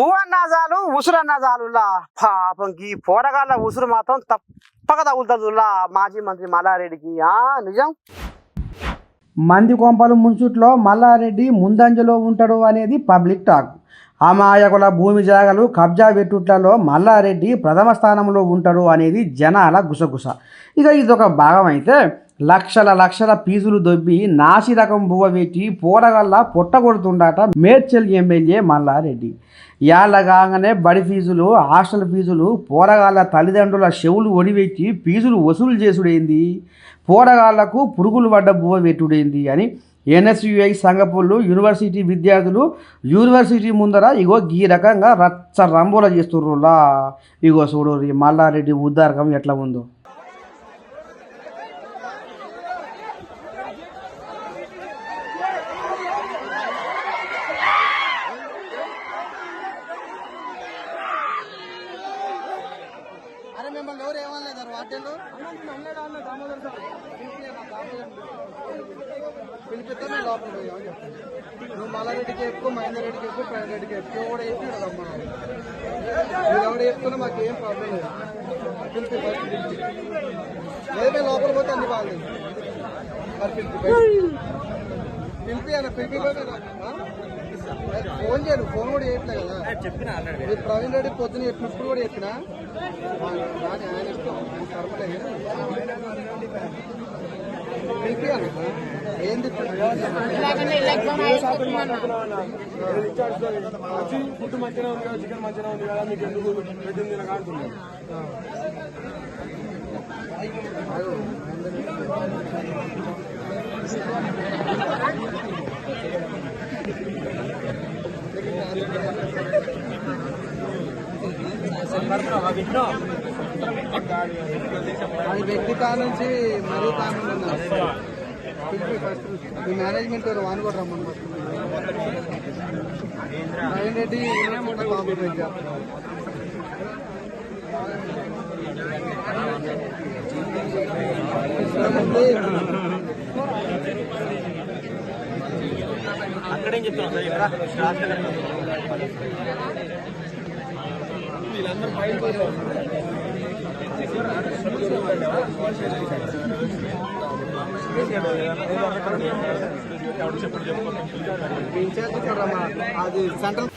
ఊ అన్నా చాలు ఉసురు అన్నా పాపం ఈ పోరగాళ్ళ ఉసురు మాత్రం తప్పక తగులుతుందిలా మాజీ మంత్రి మల్లారెడ్డికి. ఆ నిజం? మంది కొంపలు ముంచుట్లో మల్లారెడ్డి ముందంజలో ఉంటాడు అనేది పబ్లిక్ టాక్. అమాయకుల భూమి జాగలు కబ్జా పెట్టుట్లలో మల్లారెడ్డి ప్రథమ స్థానంలో ఉంటాడు అనేది జనాల గుసగుస. ఇక ఇదొక భాగం అయితే లక్షల లక్షల పీసులు దొబ్బి నాసి రకం బువ్వ పెట్టి పోరగల్లా పొట్టగొడుతుండట మేడ్చల్ ఎమ్మెల్యే మల్లారెడ్డి. యాళ్ళ కాగానే బడి ఫీజులు హాస్టల్ ఫీజులు పోరగాళ్ళ తల్లిదండ్రుల చెవులు ఒడివెట్టి ఫీజులు వసూలు చేసుడేంది? పోరగాళ్ళకు పురుగులు పడ్డ బువ్వ పెట్టుడేంది అని ఎన్ఎస్యుఐ సంగపూర్లు యూనివర్సిటీ విద్యార్థులు యూనివర్సిటీ ముందర ఇగో ఈ రకంగా రచ్చ రంబోల చేస్తుర్రులా. ఇగో చూడు మల్లారెడ్డి ఉద్దారకం ఎట్లా ఉందో. మిమ్మల్ని ఎవరు ఏమనలేదు వార్డెన్లు పిలిపిస్తే నేను లోపల పోయామని చెప్తాను నువ్వు మల్లారెడ్డికి ఎక్కువ మహేందర్ రెడ్డికి ఎక్కువ ప్రవీణ్ రెడ్డికి ఎక్కువ కూడా చెప్పినాడు రమ్మను మీరు ఎవరు చెప్తున్నా మాకు ఏం ప్రాబ్లం లేదు. పిలిపి ఫస్ట్ పిలిపి లేదు మేము లోపల పోతే అన్ని బాగాలేదు. మరి పిలిపి పిలిపి అన్న పిలిపి పోతే ఫోన్ చేయడు ఫోన్ కూడా చేయట్లే కదా. ఇది ప్రవీణ్ రెడ్డి పొద్దున చెప్పినప్పుడు కూడా చెప్పినా? ఆయన ఇష్టం ఆయన ఏంది ఫుడ్ మంచిగా ఉంది కదా చికెన్ మంచిగా ఉంది కదా మీకు ఎందుకు పెట్టింది నాకు అది వ్యక్తి కా నుంచి మరీ తాను ఈ మేనేజ్మెంట్ వారు వాని కూడా రమ్మని ఫస్ట్ ప్రవీణ్ రెడ్డి కాంప్రమైజ్ చేస్తున్నారు ఇన్ఛార్జ్ కూడా రమ్మన్నారు. అది సెంట్రల్